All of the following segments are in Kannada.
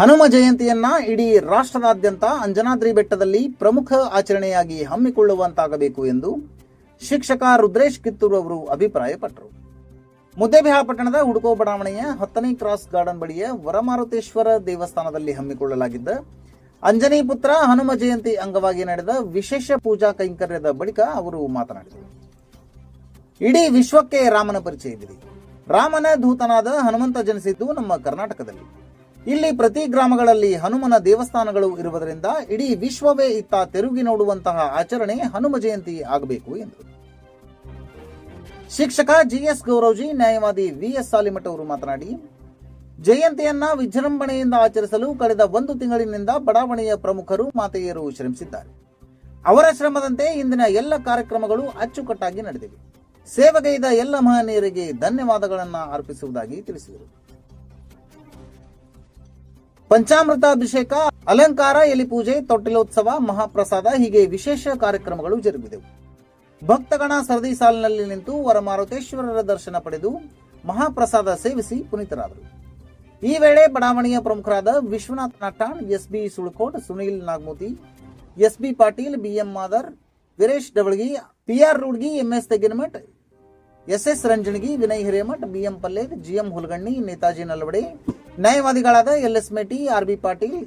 ಹನುಮ ಜಯಂತಿಯನ್ನ ಇಡೀ ರಾಷ್ಟ್ರದಾದ್ಯಂತ ಅಂಜನಾದ್ರಿ ಬೆಟ್ಟದಲ್ಲಿ ಪ್ರಮುಖ ಆಚರಣೆಯಾಗಿ ಹಮ್ಮಿಕೊಳ್ಳುವಂತಾಗಬೇಕು ಎಂದು ಶಿಕ್ಷಕ ರುದ್ರೇಶ್ ಕಿತ್ತೂರು ಅವರು ಅಭಿಪ್ರಾಯಪಟ್ಟರು. ಮುದ್ದೇಬಿಹಾಳ ಪಟ್ಟಣದ ಹುಡುಕೋ ಬಡಾವಣೆಯ ಹತ್ತನೇ ಕ್ರಾಸ್ ಗಾರ್ಡನ್ ಬಳಿಯ ವರಮಾರುತೇಶ್ವರ ದೇವಸ್ಥಾನದಲ್ಲಿ ಹಮ್ಮಿಕೊಳ್ಳಲಾಗಿದ್ದ ಅಂಜನಿ ಪುತ್ರ ಹನುಮ ಜಯಂತಿ ಅಂಗವಾಗಿ ನಡೆದ ವಿಶೇಷ ಪೂಜಾ ಕೈಂಕರ್ಯದ ಬಳಿಕ ಅವರು ಮಾತನಾಡಿದರು. ಇಡೀ ವಿಶ್ವಕ್ಕೆ ರಾಮನ ಪರಿಚಯವಿದೆ. ರಾಮನ ದೂತನಾದ ಹನುಮಂತ ಜನಿಸಿದ್ದು ನಮ್ಮ ಕರ್ನಾಟಕದಲ್ಲಿ. ಇಲ್ಲಿ ಪ್ರತಿ ಗ್ರಾಮಗಳಲ್ಲಿ ಹನುಮನ ದೇವಸ್ಥಾನಗಳು ಇರುವುದರಿಂದ ಇಡೀ ವಿಶ್ವವೇ ಇತ್ತ ತಿರುಗಿ ನೋಡುವಂತಹ ಆಚರಣೆ ಹನುಮ ಜಯಂತಿ ಆಗಬೇಕು ಎಂದರು. ಶಿಕ್ಷಕ ಜಿಎಸ್ ಗೌರವ್ಜಿ, ನ್ಯಾಯವಾದಿ ವಿಎಸ್ ಸಾಲಿಮಠ ಅವರು ಮಾತನಾಡಿ, ಜಯಂತಿಯನ್ನ ವಿಜೃಂಭಣೆಯಿಂದ ಆಚರಿಸಲು ಕಳೆದ ಒಂದು ತಿಂಗಳಿನಿಂದ ಬಡಾವಣೆಯ ಪ್ರಮುಖರು ಮಾತೆಯರು ಶ್ರಮಿಸಿದ್ದಾರೆ. ಅವರ ಶ್ರಮದಂತೆ ಇಂದಿನ ಎಲ್ಲ ಕಾರ್ಯಕ್ರಮಗಳು ಅಚ್ಚುಕಟ್ಟಾಗಿ ನಡೆದಿವೆ. ಸೇವೆಗೈದ ಎಲ್ಲ ಮಹನೀಯರಿಗೆ ಧನ್ಯವಾದಗಳನ್ನು ಅರ್ಪಿಸುವುದಾಗಿ ತಿಳಿಸಿದರು. ಪಂಚಾಮೃತ ಅಭಿಷೇಕ ಅಲಂಕಾರ ಎಲಿಪೂಜೆ ತೊಟ್ಟಿಲೋತ್ಸವ, ಮಹಾಪ್ರಸಾದ, ಹೀಗೆ ವಿಶೇಷ ಕಾರ್ಯಕ್ರಮಗಳು ಜರುಗಿದವು. ಭಕ್ತಗಣ ಸರದಿ ಸಾಲಿನಲ್ಲಿ ನಿಂತು ವರಮಾರುತೇಶ್ವರರ ದರ್ಶನ ಪಡೆದು ಮಹಾಪ್ರಸಾದ ಸೇವಿಸಿ ಪುನೀತರಾದರು. ಈ ವೇಳೆ ಬಡಾವಣೆಯ ಪ್ರಮುಖರಾದ Vishwanath Nattan S B Sulkod Sunil Nagamuthi S B Patil, BM Madar, Veeresh Davalagi, PR Rudgi, MS Teginamath, SS Ranjanagi, Vinay Hiremath, BM Palled, GM Hulaganni, Netaji Nalwade ನ್ಯಾಯವಾದಿಗಳಾದ L S Meti, R B Patil,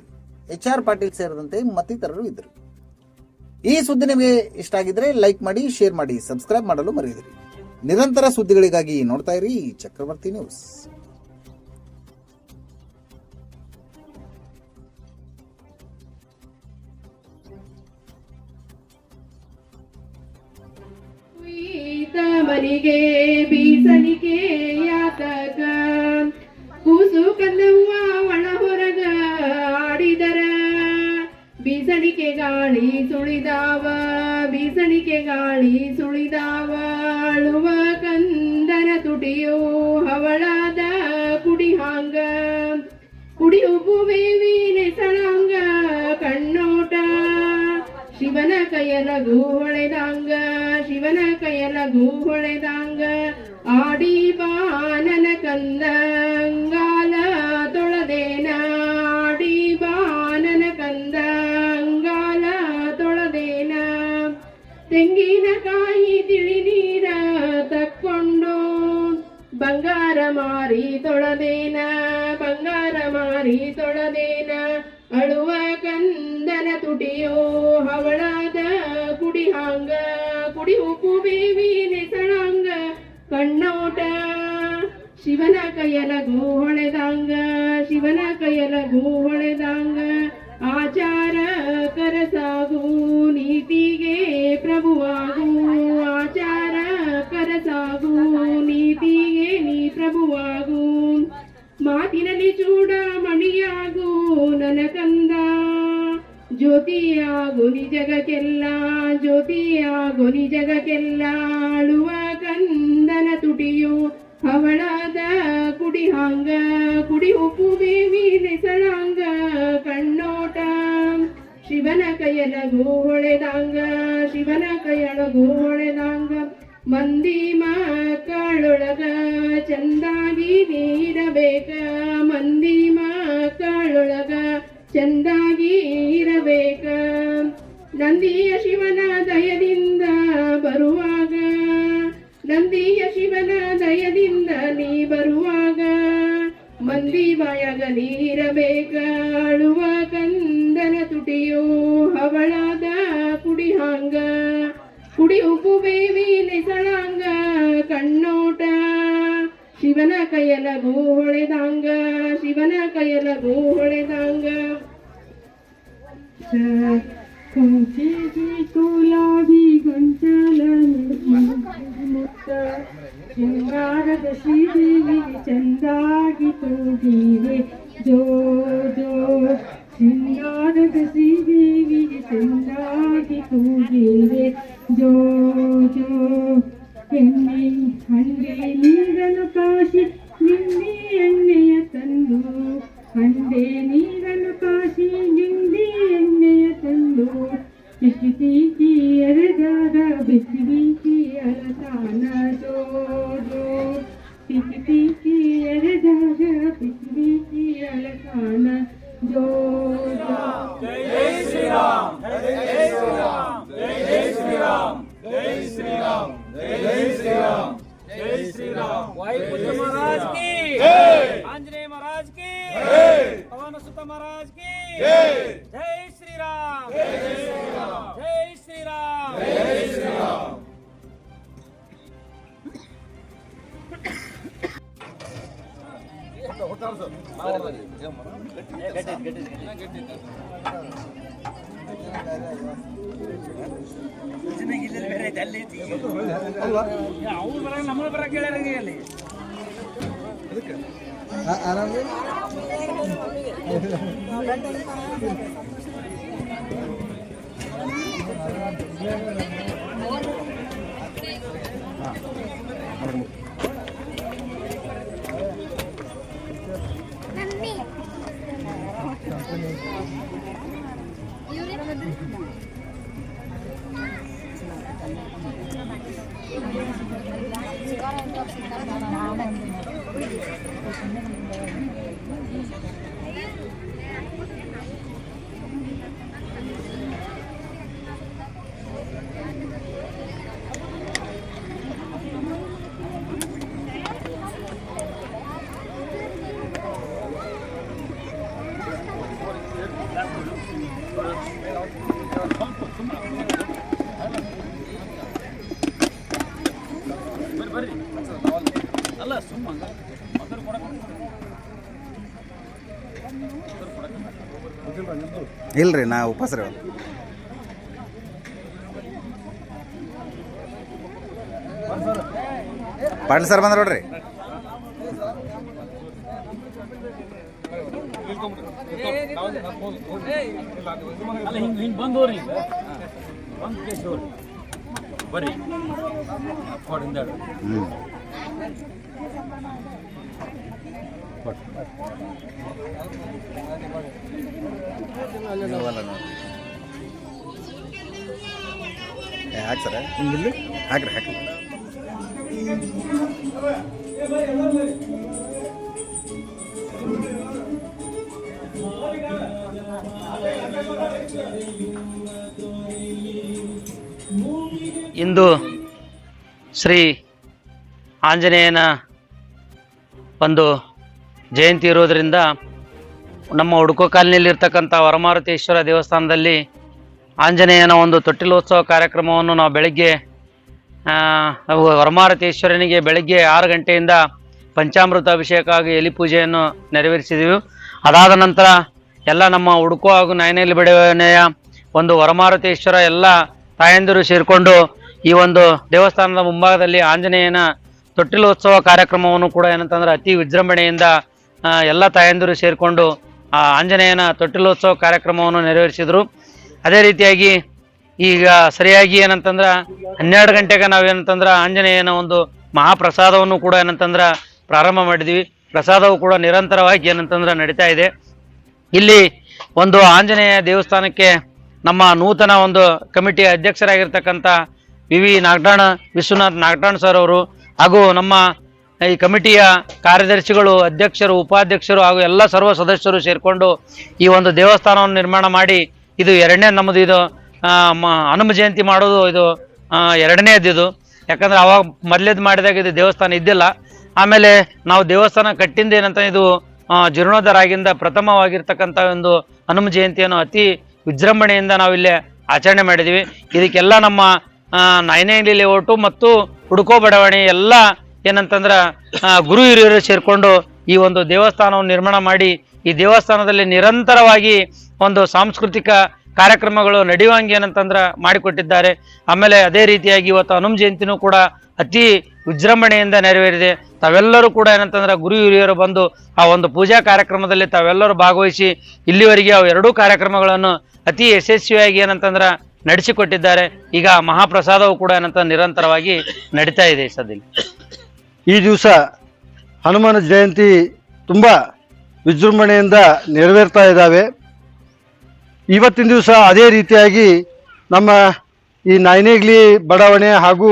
H R Patil ಸೇರಿದಂತೆ ಮತ್ತಿತರರು ಇದ್ದರು. ಈ ಸುದ್ದಿ ನಿಮಗೆ ಇಷ್ಟ ಆಗಿದ್ರೆ ಲೈಕ್ ಮಾಡಿ, ಶೇರ್ ಮಾಡಿ, ಸಬ್ಸ್ಕ್ರೈಬ್ ಮಾಡಲು ಮರೆಯದಿರಿ. ನಿರಂತರ ಸುದ್ದಿಗಳಿಗಾಗಿ ನೋಡ್ತಾ ಇರಿ ಚಕ್ರವರ್ತಿ ನ್ಯೂಸ್. ಮನಿಗೆ ಬೀಸನಿಗೆ ಯಾತಕ? ಕೂಸು ಕಂದವ್ವ ಒಳ ಹೊರಗ ಆಡಿದರ. ಬೀಸಣಿಕೆ ಗಾಳಿ ಸುಳಿದಾವ, ಬೀಸಣಿಕೆ ಗಾಳಿ ಸುಳಿದಾವ. ಅಳುವ ಕಂದನ ತುಟಿಯೋ ಹವಳಾದ ಕುಡಿ ಹಾಂಗ ಕುಡಿ ಉಬ್ಬುವೇವಿ ನೆಸಳಂಗ, ಕಣ್ಣೋಟ. ಶಿವನ ಕೈಯಲಗು ಹೊಳೆದಾಂಗ, ಶಿವನ ಕೈಯಲಗು ಹೊಳೆದಾಂಗ. ആടിവാനന കന്ദങ്ങാ ಶಿವನ ಕೈಯಲಗು ಹೊಳೆದಾಂಗ ಶಿವನ ಕೈಯಲಗು ಹೊಳೆದಾಂಗ ಆಚಾರ ಕರಸಾಗು ನೀತಿಗೆ ಪ್ರಭುವಾಗು ಆಚಾರ ಕರಸಾಗು ನೀತಿಗೆ ನೀ ಪ್ರಭುವಾಗು ಮಾತಿನಲ್ಲಿ ಚೂಡ ಮಣಿಯಾಗು ನನ್ನ ಕಂದ ಜ್ಯೋತಿಯಾಗು ನಿಜಗಕ್ಕೆಲ್ಲ ಜ್ಯೋತಿಯಾಗು ನಿಜಗಕ್ಕೆಲ್ಲ ಅಳುವ ಕಂದನ ತುಟಿಯು ಹವಳಾದ ಹಾಂಗ ಕುಡಿ ಉಪ್ಪು ಬೇವಿ ನೆಸಳಂಗ ಕಣ್ಣೋಟ ಶಿವನ ಕೈಯಲಗು ಹೊಳೆದಾಂಗ ಶಿವನ ಕೈಯೊಳಗು ಹೊಳೆದಾಂಗ ಮಂದಿ ಮಕ್ಕಳೊಳಗ ಚಂದಾಗಿ ನೀರಬೇಕ ಮಂದಿ ಮಕ್ಕಳೊಳಗ ಚಂದಾಗಿ ಇರಬೇಕ ನಂದಿಯ ಶಿವನ ದಯದಿಂದ ಬರುವಾಗ ನಂದಿಯ ಶಿವನ ದಯದಿಂದ ನೀ ಬರುವಾಗ ಮಂದಿ ಬಾಯಾಗ ನೀರಬೇಕ ಅಳುವ ಕಂದನ ತುಟಿಯೋ ಹವಳಾದ ಕುಡಿ ಹಾಂಗ ಕುಡಿ ಉಪ್ಪು ಬೇವಿ ನೆಸಳಂಗ ಕಣ್ಣೋಟ. ಶಿವನ ಕೈಯಲಗು ಹೊಳೆದಾಂಗ, ಶಿವನ ಕೈಯಲಗು ಹೊಳೆದಾಂಗ. ಕೊಂಚೆಗೆ ಗುಲಾಬಿ ಗೊಂಚಲ ಮುತ್ತ ಶೃಂಗಾರದ ಶ್ರೀದೇವಿ ಚಂದಾಗಿ ತೂಗಿವೆ ಜೋ ಜೋ ಶೃಂಗಾರದ ಶ್ರೀದೇವಿಗೆ ಚೆಂದಾಗಿ ಪೂಜೆಗೆ ಜೋ ಜೋ ಎಣ್ಣೆ ಹಂಡೆ ನೀರನ್ನು ಕಾಶಿ ನಿಂದಿ ಎಣ್ಣೆಯ ತಂದು ಹಂಡೆ ನೀರನ್ನು महाराज की जय श्री राम जय श्री राम ಅವ್ರು ಬರ ನಮ್ಮ ಬರ ಕೇಳ್ಯಾರಂಗೆ ಅಲ್ಲಿ ಆರಾಮ್ರಿ ಇವ್ರಿಗೆ ಇಲ್ರಿ ನಾ ಉಪವಾಸ ರೀ ಪಾಟೀಲ್ ಸರ್ ಬಂದ್ರ ನೋಡ್ರಿ. ಅಲ್ಲ ಹಿಂಗ್ ಹಿಂಗ್ ಬಂದೋರಿ ಬಂದ್ ಕೇಸ್ ಹೋರಿ ಬರ್ರಿ ಕೊಡಿಂದ ಹಾಕ್ಸರ ಸರ ಹಾಕ್ರಿ ಹಾಕ್ರಿ ಇಂದು ಶ್ರೀ ಆಂಜನೇಯನ ಒಂದು ಜಯಂತಿ ಇರೋದರಿಂದ ನಮ್ಮ ಹುಡುಕೋ ಕಾಲನಿಯಲ್ಲಿರ್ತಕ್ಕಂಥ ವರಮಾರುತೇಶ್ವರ ದೇವಸ್ಥಾನದಲ್ಲಿ ಆಂಜನೇಯನ ಒಂದು ತೊಟ್ಟಿಲೋತ್ಸವ ಕಾರ್ಯಕ್ರಮವನ್ನು ನಾವು ಬೆಳಗ್ಗೆ ವರಮಾರುತೇಶ್ವರನಿಗೆ ಬೆಳಗ್ಗೆ ಆರು ಗಂಟೆಯಿಂದ ಪಂಚಾಮೃತ ಅಭಿಷೇಕ ಹಾಗೂ ಎಲಿ ಪೂಜೆಯನ್ನು ನೆರವೇರಿಸಿದೆವು. ಅದಾದ ನಂತರ ಎಲ್ಲ ನಮ್ಮ ಹುಡುಕು ಹಾಗೂ ನಾಯನಹಳ್ಳಿ ಬಡವನೆಯ ಒಂದು ವರಮಾರುತೇಶ್ವರ ಎಲ್ಲ ತಾಯಂದಿರು ಸೇರಿಕೊಂಡು ಈ ಒಂದು ದೇವಸ್ಥಾನದ ಮುಂಭಾಗದಲ್ಲಿ ಆಂಜನೇಯನ ತೊಟ್ಟಿಲೋತ್ಸವ ಕಾರ್ಯಕ್ರಮವನ್ನು ಕೂಡ ಏನಂತಂದ್ರೆ ಅತಿ ವಿಜೃಂಭಣೆಯಿಂದ ಎಲ್ಲ ತಾಯಂದಿರು ಸೇರಿಕೊಂಡು, ಆ, ಆಂಜನೇಯನ ತೊಟ್ಟಿಲೋತ್ಸವ ಕಾರ್ಯಕ್ರಮವನ್ನು ನೆರವೇರಿಸಿದರು. ಅದೇ ರೀತಿಯಾಗಿ ಈಗ ಸರಿಯಾಗಿ ಏನಂತಂದ್ರೆ ಹನ್ನೆರಡು ಗಂಟೆಗೆ ನಾವೇನಂತಂದ್ರೆ ಆಂಜನೇಯನ ಒಂದು ಮಹಾಪ್ರಸಾದವನ್ನು ಕೂಡ ಏನಂತಂದ್ರೆ ಪ್ರಾರಂಭ ಮಾಡಿದ್ವಿ. ಪ್ರಸಾದವು ಕೂಡ ನಿರಂತರವಾಗಿ ಏನಂತಂದ್ರೆ ನಡೀತಾ ಇದೆ. ಇಲ್ಲಿ ಒಂದು ಆಂಜನೇಯ ದೇವಸ್ಥಾನಕ್ಕೆ ನಮ್ಮ ನೂತನ ಒಂದು ಕಮಿಟಿಯ ಅಧ್ಯಕ್ಷರಾಗಿರ್ತಕ್ಕಂಥ V V Nagatana Vishwanath Nagatan sir ಅವರು ಹಾಗೂ ನಮ್ಮ ಈ ಕಮಿಟಿಯ ಕಾರ್ಯದರ್ಶಿಗಳು, ಅಧ್ಯಕ್ಷರು, ಉಪಾಧ್ಯಕ್ಷರು ಹಾಗೂ ಎಲ್ಲ ಸರ್ವ ಸದಸ್ಯರು ಸೇರಿಕೊಂಡು ಈ ಒಂದು ದೇವಸ್ಥಾನವನ್ನು ನಿರ್ಮಾಣ ಮಾಡಿ ಇದು ಎರಡನೇ ನಮ್ಮದು ಇದು ಹನುಮ ಜಯಂತಿ ಮಾಡೋದು ಇದು ಎರಡನೇದು ಇದು. ಯಾಕಂದ್ರೆ ಅವಾಗ ಮೊದಲೇದು ಮಾಡಿದಾಗ ಇದು ದೇವಸ್ಥಾನ ಇದ್ದಿಲ್ಲ. ಆಮೇಲೆ ನಾವು ದೇವಸ್ಥಾನ ಕಟ್ಟಿಂದ ಏನಂತ ಇದು ಜೀರ್ಣೋದ್ಧಾರ ಆಗಿಂದ ಪ್ರಥಮವಾಗಿರ್ತಕ್ಕಂಥ ಒಂದು ಹನುಮ ಜಯಂತಿಯನ್ನು ಅತಿ ವಿಜೃಂಭಣೆಯಿಂದ ನಾವಿಲ್ಲಿ ಆಚರಣೆ ಮಾಡಿದ್ದೀವಿ ಇದಕ್ಕೆಲ್ಲ ನಮ್ಮ ನಾಯನಹಳ್ಳಿ ಲೇಔಟು ಮತ್ತು ಹುಡುಕೋ ಬಡಾವಣೆ ಎಲ್ಲ ಏನಂತಂದ್ರೆ ಗುರು ಹಿರಿಯರು ಸೇರಿಕೊಂಡು ಈ ಒಂದು ದೇವಸ್ಥಾನವನ್ನು ನಿರ್ಮಾಣ ಮಾಡಿ ಈ ದೇವಸ್ಥಾನದಲ್ಲಿ ನಿರಂತರವಾಗಿ ಒಂದು ಸಾಂಸ್ಕೃತಿಕ ಕಾರ್ಯಕ್ರಮಗಳು ನಡೆಯುವಂಗೆ ಏನಂತಂದ್ರೆ ಮಾಡಿಕೊಟ್ಟಿದ್ದಾರೆ. ಆಮೇಲೆ ಅದೇ ರೀತಿಯಾಗಿ ಇವತ್ತು ಹನುಮ ಜಯಂತಿನೂ ಕೂಡ ಅತಿ ವಿಜೃಂಭಣೆಯಿಂದ ನೆರವೇರಿದೆ. ತಾವೆಲ್ಲರೂ ಕೂಡ ಏನಂತಂದ್ರೆ ಗುರು ಹಿರಿಯರು ಬಂದು ಆ ಒಂದು ಪೂಜಾ ಕಾರ್ಯಕ್ರಮದಲ್ಲಿ ತಾವೆಲ್ಲರೂ ಭಾಗವಹಿಸಿ ಇಲ್ಲಿವರೆಗೆ ಅವು ಎರಡೂ ಕಾರ್ಯಕ್ರಮಗಳನ್ನು ಅತಿ ಯಶಸ್ವಿಯಾಗಿ ಏನಂತಂದ್ರೆ ನಡೆಸಿಕೊಟ್ಟಿದ್ದಾರೆ. ಈಗ ಮಹಾಪ್ರಸಾದವು ಕೂಡ ಏನಂತ ನಿರಂತರವಾಗಿ ನಡೀತಾ ಇದೆ ಸದ್ಯದಲ್ಲಿ. ಈ ದಿವಸ ಹನುಮಾನ ಜಯಂತಿ ತುಂಬ ವಿಜೃಂಭಣೆಯಿಂದ ನೆರವೇರ್ತಾ ಇದ್ದಾವೆ. ಇವತ್ತಿನ ದಿವಸ ಅದೇ ರೀತಿಯಾಗಿ ನಮ್ಮ ಈ ನಾಯನೇಗ್ಲಿ ಬಡಾವಣೆ ಹಾಗೂ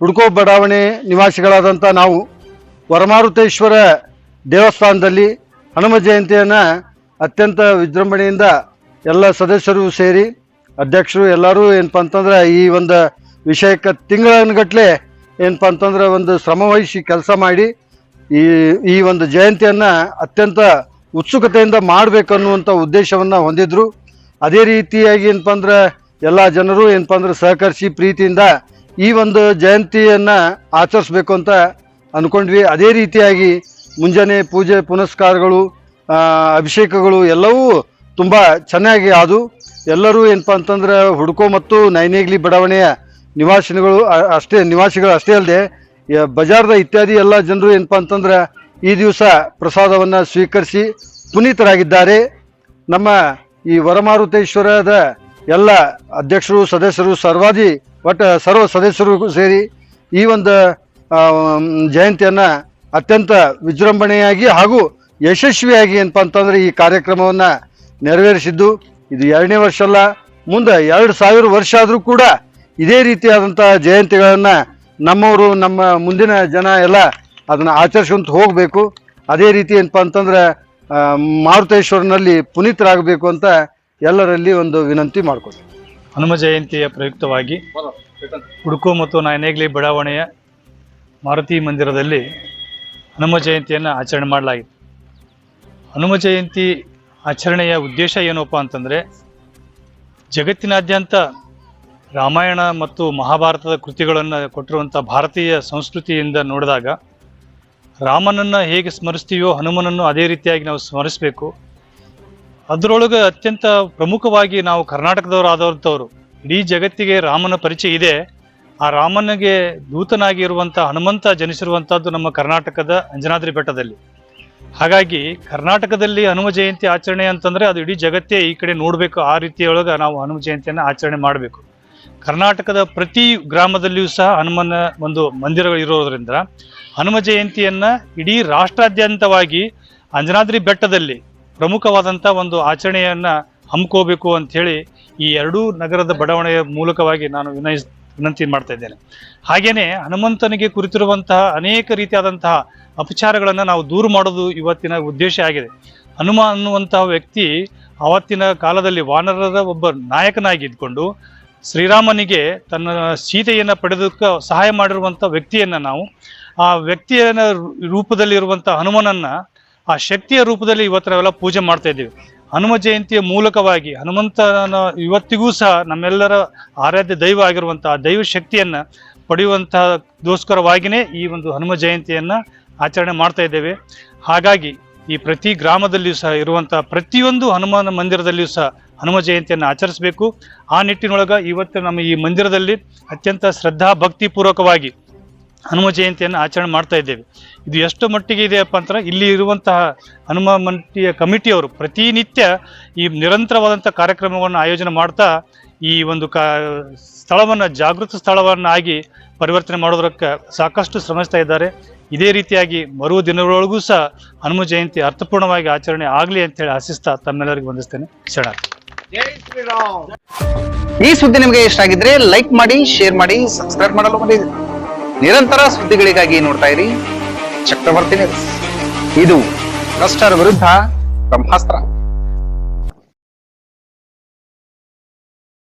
ಹುಡ್ಕೋ ಬಡಾವಣೆ ನಿವಾಸಿಗಳಾದಂಥ ನಾವು ವರಮಾರುತೇಶ್ವರ ದೇವಸ್ಥಾನದಲ್ಲಿ ಹನುಮ ಜಯಂತಿಯನ್ನು ಅತ್ಯಂತ ವಿಜೃಂಭಣೆಯಿಂದ ಎಲ್ಲ ಸದಸ್ಯರು ಸೇರಿ, ಅಧ್ಯಕ್ಷರು ಎಲ್ಲರೂ ಏನಪ್ಪ ಅಂತಂದ್ರೆ ಈ ಒಂದು ವಿಷಯಕ್ಕೆ ತಿಂಗಳನ್ಗಟ್ಲೆ ಏನಪ್ಪ ಅಂತಂದ್ರೆ ಒಂದು ಶ್ರಮವಹಿಸಿ ಕೆಲಸ ಮಾಡಿ ಈ ಈ ಒಂದು ಜಯಂತಿಯನ್ನು ಅತ್ಯಂತ ಉತ್ಸುಕತೆಯಿಂದ ಮಾಡಬೇಕನ್ನುವಂಥ ಉದ್ದೇಶವನ್ನು ಹೊಂದಿದ್ರು. ಅದೇ ರೀತಿಯಾಗಿ ಏನಪ್ಪ ಅಂದ್ರೆ ಎಲ್ಲ ಜನರು ಏನಪ್ಪ ಅಂದ್ರೆ ಸಹಕರಿಸಿ ಪ್ರೀತಿಯಿಂದ ಈ ಒಂದು ಜಯಂತಿಯನ್ನು ಆಚರಿಸ್ಬೇಕು ಅಂತ ಅಂದ್ಕೊಂಡ್ವಿ ಅದೇ ರೀತಿಯಾಗಿ ಮುಂಜಾನೆ ಪೂಜೆ, ಪುನಸ್ಕಾರಗಳು ಅಭಿಷೇಕಗಳು ಎಲ್ಲವೂ ತುಂಬ ಚೆನ್ನಾಗಿ ಆದವು ಎಲ್ಲರೂ ಏನಪ್ಪ ಅಂತಂದ್ರೆ ಹುಡುಕೋ ಮತ್ತು ನೈನೇಗ್ಲಿ ಬಡಾವಣೆಯ ನಿವಾಸಿಗಳು ಅಷ್ಟೇ ನಿವಾಸಿಗಳು ಅಷ್ಟೇ ಅಲ್ಲದೆ ಬಜಾರ್ದ ಇತ್ಯಾದಿ ಎಲ್ಲ ಜನರು ಏನಪ್ಪ ಅಂತಂದ್ರೆ ಈ ದಿವಸ ಪ್ರಸಾದವನ್ನು ಸ್ವೀಕರಿಸಿ ಪುನೀತರಾಗಿದ್ದಾರೆ. ನಮ್ಮ ಈ ವರಮಾರುತೇಶ್ವರದ ಎಲ್ಲ ಅಧ್ಯಕ್ಷರು, ಸದಸ್ಯರು ಸರ್ವಾದಿ ಒಟ್ಟು ಸರ್ವ ಸದಸ್ಯರು ಸೇರಿ ಈ ಒಂದು ಜಯಂತಿಯನ್ನು ಅತ್ಯಂತ ವಿಜೃಂಭಣೆಯಾಗಿ ಹಾಗೂ ಯಶಸ್ವಿಯಾಗಿ ಏನಪ್ಪ ಅಂತಂದ್ರೆ ಈ ಕಾರ್ಯಕ್ರಮವನ್ನು ನೆರವೇರಿಸಿದ್ದು ಇದು ಎರಡನೇ ವರ್ಷ ಅಲ್ಲ ಮುಂದೆ ಎರಡು ಸಾವಿರ ವರ್ಷ ಆದರೂ ಕೂಡ ಇದೇ ರೀತಿಯಾದಂಥ ಜಯಂತಿಗಳನ್ನು ನಮ್ಮವರು ನಮ್ಮ ಮುಂದಿನ ಜನ ಎಲ್ಲ ಅದನ್ನು ಆಚರಿಸ್ಕೊಂತ ಹೋಗಬೇಕು. ಅದೇ ರೀತಿ ಏನಪ್ಪ ಅಂತಂದ್ರೆ ಮಾರುತೇಶ್ವರನಲ್ಲಿ ಪುನೀತರಾಗಬೇಕು ಅಂತ ಎಲ್ಲರಲ್ಲಿ ಒಂದು ವಿನಂತಿ ಮಾಡ್ಕೊಳ್ತೀನಿ. ಹನುಮ ಜಯಂತಿಯ ಪ್ರಯುಕ್ತವಾಗಿ ಹುಡುಕು ಮತ್ತು ನಾಯನೇಗ್ಲಿ ಬಡಾವಣೆಯ ಮಾರುತಿ ಮಂದಿರದಲ್ಲಿ ಹನುಮ ಜಯಂತಿಯನ್ನು ಆಚರಣೆ ಮಾಡಲಾಗಿತ್ತು. ಹನುಮ ಜಯಂತಿ ಆಚರಣೆಯ ಉದ್ದೇಶ ಏನಪ್ಪ ಅಂತಂದರೆ, ಜಗತ್ತಿನಾದ್ಯಂತ ರಾಮಾಯಣ ಮತ್ತು ಮಹಾಭಾರತದ ಕೃತಿಗಳನ್ನು ಕೊಟ್ಟಿರುವಂಥ ಭಾರತೀಯ ಸಂಸ್ಕೃತಿಯಿಂದ ನೋಡಿದಾಗ, ರಾಮನನ್ನು ಹೇಗೆ ಸ್ಮರಿಸ್ತೀವೋ, ಹನುಮನನ್ನು ಅದೇ ರೀತಿಯಾಗಿ ನಾವು ಸ್ಮರಿಸಬೇಕು. ಅದರೊಳಗೆ ಅತ್ಯಂತ ಪ್ರಮುಖವಾಗಿ ನಾವು ಕರ್ನಾಟಕದವರಾದವಂಥವ್ರು ಇಡೀ ಜಗತ್ತಿಗೆ ರಾಮನ ಪರಿಚಯ ಇದೆ. ಆ ರಾಮನಿಗೆ ದೂತನಾಗಿ ಇರುವಂಥ ಹನುಮಂತ ಜನಿಸಿರುವಂಥದ್ದು ನಮ್ಮ ಕರ್ನಾಟಕದ ಅಂಜನಾದ್ರಿ ಬೆಟ್ಟದಲ್ಲಿ. ಹಾಗಾಗಿ ಕರ್ನಾಟಕದಲ್ಲಿ ಹನುಮ ಜಯಂತಿ ಆಚರಣೆ ಅಂತಂದ್ರೆ ಅದು ಇಡೀ ಜಗತ್ತೇ ಈ ಕಡೆ ನೋಡಬೇಕು, ಆ ರೀತಿಯೊಳಗೆ ನಾವು ಹನುಮ ಜಯಂತಿಯನ್ನು ಆಚರಣೆ ಮಾಡಬೇಕು. ಕರ್ನಾಟಕದ ಪ್ರತಿ ಗ್ರಾಮದಲ್ಲಿಯೂ ಸಹ ಹನುಮನ ಒಂದು ಮಂದಿರಗಳು ಇರೋದ್ರಿಂದ ಹನುಮ ಜಯಂತಿಯನ್ನ ಇಡೀ ರಾಷ್ಟ್ರಾದ್ಯಂತವಾಗಿ ಅಂಜನಾದ್ರಿ ಬೆಟ್ಟದಲ್ಲಿ ಪ್ರಮುಖವಾದಂಥ ಒಂದು ಆಚರಣೆಯನ್ನ ಹಮ್ಮಿಕೋಬೇಕು ಅಂತ ಹೇಳಿ ಈ ಎರಡೂ ನಗರದ ಬಡಾವಣೆಯ ಮೂಲಕವಾಗಿ ನಾನು ವಿನಯ ವಿನಂತಿ ಮಾಡ್ತಾ ಇದ್ದೇನೆ. ಹಾಗೇನೆ ಹನುಮಂತನಿಗೆ ಕುರಿತಿರುವಂತಹ ಅನೇಕ ರೀತಿಯಾದಂತಹ ಅಪಚಾರಗಳನ್ನು ನಾವು ದೂರ ಮಾಡೋದು ಇವತ್ತಿನ ಉದ್ದೇಶ ಆಗಿದೆ. ಹನುಮ ಅನ್ನುವಂತಹ ವ್ಯಕ್ತಿ ಆವತ್ತಿನ ಕಾಲದಲ್ಲಿ ವಾನರರ ಒಬ್ಬ ನಾಯಕನಾಗಿ ಇದ್ಕೊಂಡು ಶ್ರೀರಾಮನಿಗೆ ತನ್ನ ಸೀತೆಯನ್ನು ಪಡೆದಕ್ಕೆ ಸಹಾಯ ಮಾಡಿರುವಂಥ ವ್ಯಕ್ತಿಯನ್ನ ನಾವು, ಆ ವ್ಯಕ್ತಿಯ ರೂಪದಲ್ಲಿರುವಂಥ ಹನುಮನನ್ನ ಆ ಶಕ್ತಿಯ ರೂಪದಲ್ಲಿ ಇವತ್ತು ನಾವೆಲ್ಲ ಪೂಜೆ ಮಾಡ್ತಾ ಇದ್ದೀವಿ. ಹನುಮ ಜಯಂತಿಯ ಮೂಲಕವಾಗಿ ಹನುಮಂತನ ಇವತ್ತಿಗೂ ಸಹ ನಮ್ಮೆಲ್ಲರ ಆರಾಧ್ಯ ದೈವ ಆಗಿರುವಂತಹ ದೈವ ಶಕ್ತಿಯನ್ನ ಪಡೆಯುವಂತಹ ದೋಸ್ಕರವಾಗಿಯೇ ಈ ಒಂದು ಹನುಮ ಜಯಂತಿಯನ್ನು ಆಚರಣೆ ಮಾಡ್ತಾ ಇದ್ದೇವೆ. ಹಾಗಾಗಿ ಈ ಪ್ರತಿ ಗ್ರಾಮದಲ್ಲಿಯೂ ಸಹ ಇರುವಂತಹ ಪ್ರತಿಯೊಂದು ಹನುಮಾನ ಮಂದಿರದಲ್ಲಿಯೂ ಸಹ ಹನುಮ ಜಯಂತಿಯನ್ನು ಆಚರಿಸಬೇಕು. ಆ ನಿಟ್ಟಿನೊಳಗ ಇವತ್ತು ನಮ್ಮ ಈ ಮಂದಿರದಲ್ಲಿ ಅತ್ಯಂತ ಶ್ರದ್ಧಾ ಭಕ್ತಿಪೂರ್ವಕವಾಗಿ ಹನುಮ ಜಯಂತಿಯನ್ನು ಆಚರಣೆ ಮಾಡ್ತಾ ಇದ್ದೇವೆ. ಇದು ಎಷ್ಟು ಮಟ್ಟಿಗೆ ಇದೆಯಪ್ಪ ಅಂದ್ರೆ ಇಲ್ಲಿ ಇರುವಂತಹ ಹನುಮ ಮಂಟಿಯ ಕಮಿಟಿಯವರು ಪ್ರತಿನಿತ್ಯ ಈ ನಿರಂತರವಾದಂಥ ಕಾರ್ಯಕ್ರಮವನ್ನು ಆಯೋಜನೆ ಮಾಡ್ತಾ ಈ ಒಂದು ಕಾ ಸ್ಥಳವನ್ನು ಜಾಗೃತ ಸ್ಥಳವನ್ನಾಗಿ ಪರಿವರ್ತನೆ ಮಾಡೋದಕ್ಕೆ ಸಾಕಷ್ಟು ಶ್ರಮಿಸ್ತಾ ಇದ್ದಾರೆ. ಇದೇ ರೀತಿಯಾಗಿ ಮರು ದಿನಗಳೊಳಗೂ ಸಹ ಹನುಮ ಜಯಂತಿ ಅರ್ಥಪೂರ್ಣವಾಗಿ ಆಚರಣೆ ಆಗಲಿ ಅಂತೇಳಿ ಆಶಿಸ್ತಾ ತಮ್ಮೆಲ್ಲರಿಗೂ ವಂದಿಸ್ತೇನೆ. ಶರಣಾರ್ಥಿ. ಈ ಸುದ್ದಿ ನಿಮಗೆ ಇಷ್ಟ ಆಗಿದ್ರೆ ಲೈಕ್ ಮಾಡಿ ಶೇರ್ ಮಾಡಿ ಸಬ್ಸ್ಕ್ರೈಬ್ ಮಾಡಲು ಮರೆಯದಿರಿ ನಿರಂತರ ಸುದ್ದಿಗಳಿಗಾಗಿ ನೋಡ್ತಾ ಇರಿ. ಚಕ್ರವರ್ತಿ ಇದು ಭ್ರಷ್ಟರ ವಿರುದ್ಧ ಬ್ರಹ್ಮಾಸ್ತ್ರ.